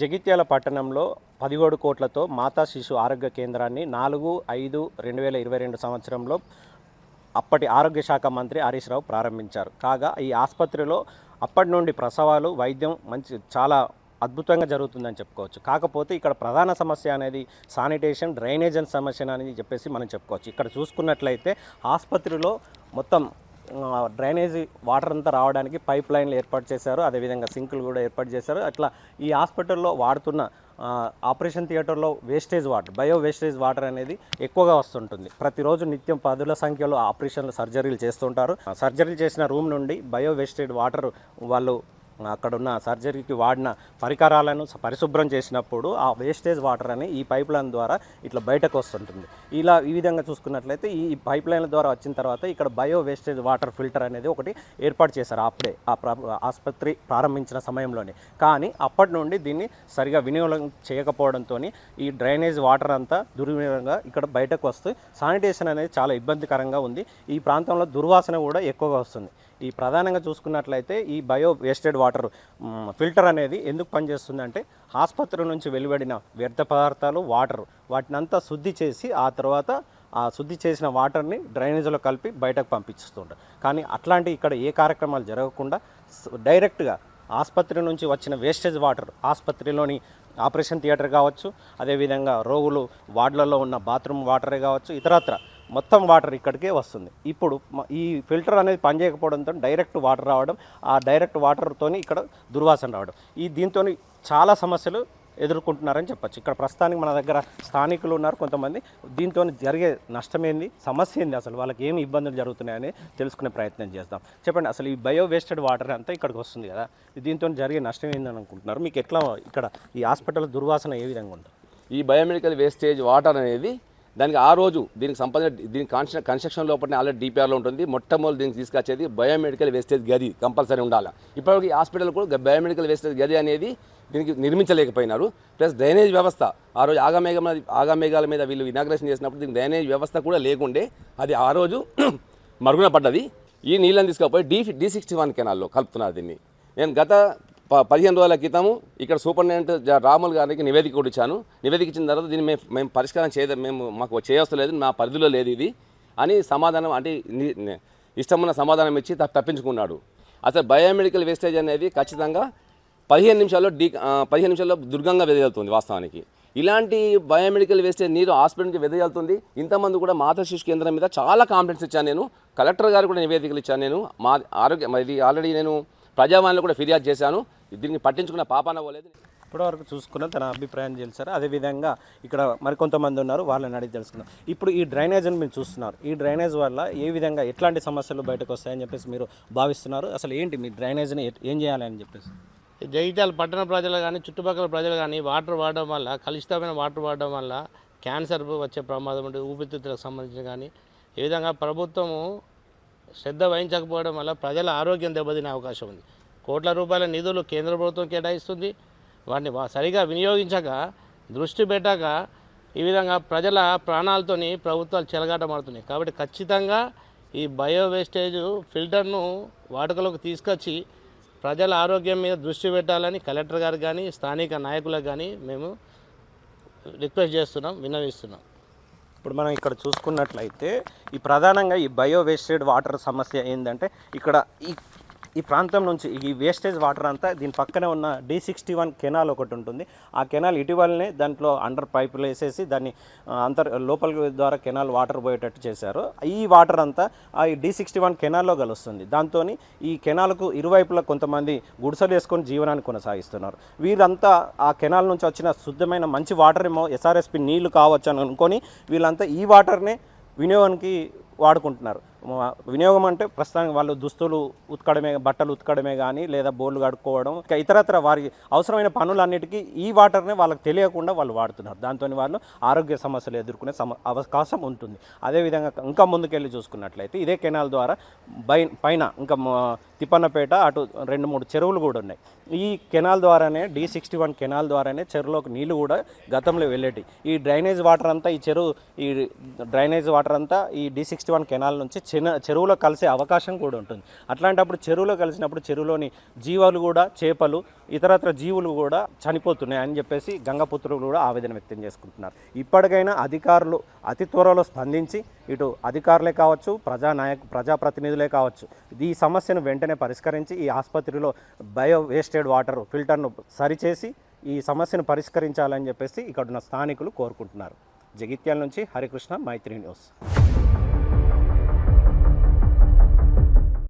జగిత్యాల పట్టణంలో పదిహేడు కోట్లతో మాతా శిశు ఆరోగ్య కేంద్రాన్ని నాలుగు ఐదు రెండు వేల ఇరవై రెండు సంవత్సరంలో అప్పటి ఆరోగ్య శాఖ మంత్రి హరీష్ రావు ప్రారంభించారు. కాగా ఈ ఆసుపత్రిలో అప్పటి నుండి ప్రసవాలు వైద్యం మంచి చాలా అద్భుతంగా జరుగుతుందని చెప్పుకోవచ్చు. కాకపోతే ఇక్కడ ప్రధాన సమస్య అనేది శానిటేషన్ డ్రైనేజ్ అని సమస్య అని చెప్పేసి మనం చెప్పుకోవచ్చు. ఇక్కడ చూసుకున్నట్లయితే ఆసుపత్రిలో మొత్తం డ్రైనేజీ వాటర్ అంతా రావడానికి పైప్ లైన్లు ఏర్పాటు చేశారు. అదేవిధంగా సింకులు కూడా ఏర్పాటు చేశారు. అట్లా ఈ హాస్పిటల్లో వాడుతున్న ఆపరేషన్ థియేటర్లో wastage water bio wastage water అనేది ఎక్కువగా వస్తుంటుంది. ప్రతిరోజు నిత్యం పదుల సంఖ్యలో ఆపరేషన్లు సర్జరీలు చేస్తుంటారు. సర్జరీలు చేసిన రూమ్ నుండి బయో వేస్టేజ్ వాటర్ వాళ్ళు అక్కడ ఉన్న సర్జరీకి వాడిన పరికరాలను పరిశుభ్రం చేసినప్పుడు ఆ వేస్టేజ్ వాటర్ అని ఈ పైప్ లైన్ ద్వారా ఇట్లా బయటకు వస్తుంటుంది. ఇలా ఈ విధంగా చూసుకున్నట్లయితే ఈ పైప్ లైన్ల ద్వారా వచ్చిన తర్వాత ఇక్కడ బయో వేస్టేజ్ వాటర్ ఫిల్టర్ అనేది ఒకటి ఏర్పాటు చేశారు అప్పుడే ఆ ఆసుపత్రి ప్రారంభించిన సమయంలోనే. కానీ అప్పటి నుండి దీన్ని సరిగా వినియోగం చేయకపోవడంతో ఈ డ్రైనేజ్ వాటర్ అంతా దుర్వినియోగంగా ఇక్కడ బయటకు వస్తుంది శానిటేషన్ అనేది చాలా ఇబ్బందికరంగా ఉంది. ఈ ప్రాంతంలో దుర్వాసన కూడా ఎక్కువగా వస్తుంది. ఈ ప్రధానంగా చూసుకున్నట్లయితే ఈ బయో వేస్టెడ్ వాటర్ ఫిల్టర్ అనేది ఎందుకు పనిచేస్తుంది అంటే ఆసుపత్రి నుంచి వెలువడిన వ్యర్థ పదార్థాలు వాటర్ వాటినంతా శుద్ధి చేసి ఆ తర్వాత ఆ శుద్ధి చేసిన వాటర్ని డ్రైనేజీలో కలిపి బయటకు పంపిస్తుంటారు. కానీ అట్లాంటి ఇక్కడ ఏ కార్యక్రమాలు జరగకుండా డైరెక్ట్గా ఆసుపత్రి నుంచి వచ్చిన వేస్టేజ్ వాటర్ ఆసుపత్రిలోని ఆపరేషన్ థియేటర్ కావచ్చు అదేవిధంగా రోగులు వార్డులలో ఉన్న బాత్రూమ్ వాటరే కావచ్చు ఇతరత్ర మొత్తం వాటర్ ఇక్కడికే వస్తుంది. ఇప్పుడు ఈ ఫిల్టర్ అనేది పనిచేయకపోవడంతో డైరెక్ట్ వాటర్ రావడం ఆ డైరెక్ట్ వాటర్తోని ఇక్కడ దుర్వాసన రావడం. ఈ దీంతో చాలా సమస్యలు ఎదుర్కొంటున్నారని చెప్పచ్చు. ఇక్కడ ప్రస్తుతానికి మన దగ్గర స్థానికులు ఉన్నారు కొంతమంది. దీంతో జరిగే నష్టమేంది సమస్య ఏంది అసలు? వాళ్ళకి ఏమి ఇబ్బందులు జరుగుతున్నాయని తెలుసుకునే ప్రయత్నం చేద్దాం. చెప్పండి అసలు ఈ బయో వేస్టెడ్ వాటర్ అంతా ఇక్కడికి వస్తుంది కదా దీంతో జరిగే నష్టం ఏందని అనుకుంటున్నారు? మీకు ఎట్లా ఇక్కడ ఈ హాస్పిటల్ దుర్వాసన ఏ విధంగా ఉంటుంది? ఈ బయోమెడికల్ వేస్టేజ్ వాటర్ అనేది దానికి ఆ రోజు దీనికి సంబంధించిన దీని కన్స్ట్రక్షన్ కన్స్ట్రక్షన్ లోపలనే ఆల్రెడీ డిపిఆర్లో ఉంటుంది. మొట్టమొదటి దీనికి తీసుకొచ్చేది బయోమెడికల్ వేస్టేజ్ గది కంపల్సరీ ఉండాలి. ఇప్పటివరకు ఈ హాస్పిటల్ కూడా బయోమెడికల్ వేస్టేజ్ గది అనేది దీనికి నిర్మించలేకపోయినారు. ప్లస్ డ్రైనేజ్ వ్యవస్థ ఆ రోజు ఆగమేఘ ఆగమేఘాల మీద వీళ్ళు ఇనాగ్రేషన్ చేసినప్పుడు దీనికి డ్రైనేజ్ వ్యవస్థ కూడా లేకుండే అది ఆ రోజు మరుగున పడ్డది. ఈ నీళ్ళని తీసుకుపోయి డి డి సిక్స్టీ వన్ కెనాల్లో కలుపుతున్నారు దీన్ని. నేను గత పదిహేను రోజుల క్రితము ఇక్కడ సూపరింటెండెంట్ రాములు గారికి నివేదిక కూడా ఇచ్చాను. నివేదిక ఇచ్చిన తర్వాత దీన్ని మేము మేము పరిష్కారం చేయదు మేము మాకు చేయవస్తలేదు మా పరిధిలో లేదు ఇది అని సమాధానం అంటే ఇష్టమున్న సమాధానం ఇచ్చి తప్పించుకున్నాడు. అసలు బయోమెడికల్ వేస్టేజ్ అనేది ఖచ్చితంగా పదిహేను నిమిషాల్లో డీ పదిహేను నిమిషాల్లో దుర్గంగా వెదజల్లుతుంది వాస్తవానికి. ఇలాంటి బయోమెడికల్ వేస్టేజ్ నీరు హాస్పిటల్ నుంచి వెదజల్లుతుంది. ఇంతమంది కూడా మాతా శిశు కేంద్రం మీద చాలా కాంప్లైంట్స్ ఇచ్చాను నేను. కలెక్టర్ గారు కూడా నివేదికలు ఇచ్చాను నేను. మా ఆరోగ్య ఇది ఆల్రెడీ నేను ప్రజావాణిలో కూడా ఫిర్యాదు చేశాను. దీన్ని పట్టించుకున్న పాపాన పోలేదు. ఇప్పటివరకు చూసుకున్న తన అభిప్రాయం తెలుసారు. అదేవిధంగా ఇక్కడ మరికొంతమంది ఉన్నారు వాళ్ళని అడిగి తెలుసుకుందాం. ఇప్పుడు ఈ డ్రైనేజ్ని మీరు చూస్తున్నారు. ఈ డ్రైనేజ్ వల్ల ఏ విధంగా ఎట్లాంటి సమస్యలు బయటకు వస్తాయని చెప్పేసి మీరు భావిస్తున్నారు? అసలు ఏంటి మీ డ్రైనేజ్ని ఏం చేయాలి అని చెప్పేసి? జగిత్యాల పట్టణ ప్రజలు కానీ చుట్టుపక్కల ప్రజలు కానీ వాటర్ వాడడం వల్ల కలుషితమైన వాటర్ వాడడం వల్ల క్యాన్సర్ వచ్చే ప్రమాదం ఉంటుంది ఊపిరితిత్తులకు సంబంధించి కానీ ఈ విధంగా ప్రభుత్వము శ్రద్ధ వహించకపోవడం వల్ల ప్రజల ఆరోగ్యం దెబ్బతినే అవకాశం ఉంది. కోట్ల రూపాయల నిధులు కేంద్ర ప్రభుత్వం కేటాయిస్తుంది. వాటిని సరిగా వినియోగించక దృష్టి పెట్టక ఈ విధంగా ప్రజల ప్రాణాలతోని ప్రభుత్వాలు చెలగాటమాడుతున్నాయి. కాబట్టి ఖచ్చితంగా ఈ బయో వేస్టేజ్ ఫిల్టర్ను వాడుకలోకి తీసుకొచ్చి ప్రజల ఆరోగ్యం మీద దృష్టి పెట్టాలని కలెక్టర్ గారు కానీ స్థానిక నాయకులకు కానీ మేము రిక్వెస్ట్ చేస్తున్నాం విన్నవిస్తున్నాం. ఇప్పుడు మనం ఇక్కడ చూసుకున్నట్లయితే ఈ ప్రధానంగా ఈ బయో వేస్టెడ్ వాటర్ సమస్య ఏంటంటే ఇక్కడ ఈ ప్రాంతం నుంచి ఈ వేస్టేజ్ వాటర్ అంతా దీని పక్కనే ఉన్న డి సిక్స్టీ వన్ కెనాల్ ఒకటి ఉంటుంది. ఆ కెనాల్ ఇటీవలనే దాంట్లో అండర్ పైపులు వేసేసి దాన్ని అంతర్ లోపల ద్వారా కెనాల్ వాటర్ పోయేటట్టు చేశారు. ఈ వాటర్ అంతా ఆ డి సిక్స్టీ వన్ కెనాల్లో కలుస్తుంది. దాంతో ఈ కెనాల్కు ఇరువైపులా కొంతమంది గుడిసెలు వేసుకొని జీవనాన్ని కొనసాగిస్తున్నారు. వీరంతా ఆ కెనాల్ నుంచి వచ్చిన శుద్ధమైన మంచి వాటర్ ఏమో ఎస్ఆర్ఎస్పి నీళ్ళు కావచ్చు అని అనుకొని వీళ్ళంతా ఈ వాటర్నే వినియోగానికి వాడుకుంటున్నారు. వినియోగం అంటే ప్రస్తుతానికి వాళ్ళు దుస్తులు ఉతకడమే బట్టలు ఉతకడమే కానీ లేదా బోర్లు కడుక్కోవడం ఇంకా ఇతరత్ర వారికి అవసరమైన పనులన్నిటికీ ఈ వాటర్నే వాళ్ళకి తెలియకుండా వాళ్ళు వాడుతున్నారు. దాంతో వాళ్ళు ఆరోగ్య సమస్యలు ఎదుర్కొనే సమ అవకాశం ఉంటుంది. అదేవిధంగా ఇంకా ముందుకెళ్ళి చూసుకున్నట్లయితే ఇదే కెనాల్ ద్వారా బై పైన ఇంకా తిప్పన్నపేట అటు రెండు మూడు చెరువులు కూడా ఉన్నాయి. ఈ కెనాల్ ద్వారానే డి సిక్స్టీ వన్ కెనాల్ ద్వారానే చెరువులోకి నీళ్ళు కూడా గతంలో వెళ్ళేటి ఈ డ్రైనేజ్ వాటర్ అంతా ఈ చెరువు ఈ డ్రైనేజ్ వాటర్ అంతా ఈ డి సిక్స్టీ వన్ కెనాల్ నుంచి చిన్న చెరువులో కలిసే అవకాశం కూడా ఉంటుంది. అట్లాంటప్పుడు చెరువులో కలిసినప్పుడు చెరువులోని జీవాలు కూడా చేపలు ఇతరత్ర జీవులు కూడా చనిపోతున్నాయి అని చెప్పేసి గంగపుత్రులు కూడా ఆవేదన వ్యక్తం చేసుకుంటున్నారు. ఇప్పటికైనా అధికారులు అతి త్వరలో స్పందించి ఇటు అధికారులే కావచ్చు ప్రజానాయకు ప్రజాప్రతినిధులే కావచ్చు ఈ సమస్యను వెంటనే పరిష్కరించి ఈ ఆసుపత్రిలో బయో వేస్టెడ్ వాటర్ ఫిల్టర్ను సరిచేసి ఈ సమస్యను పరిష్కరించాలని చెప్పేసి ఇక్కడ ఉన్న స్థానికులు కోరుకుంటున్నారు. జగిత్యాల నుంచి హరికృష్ణ మైత్రి న్యూస్.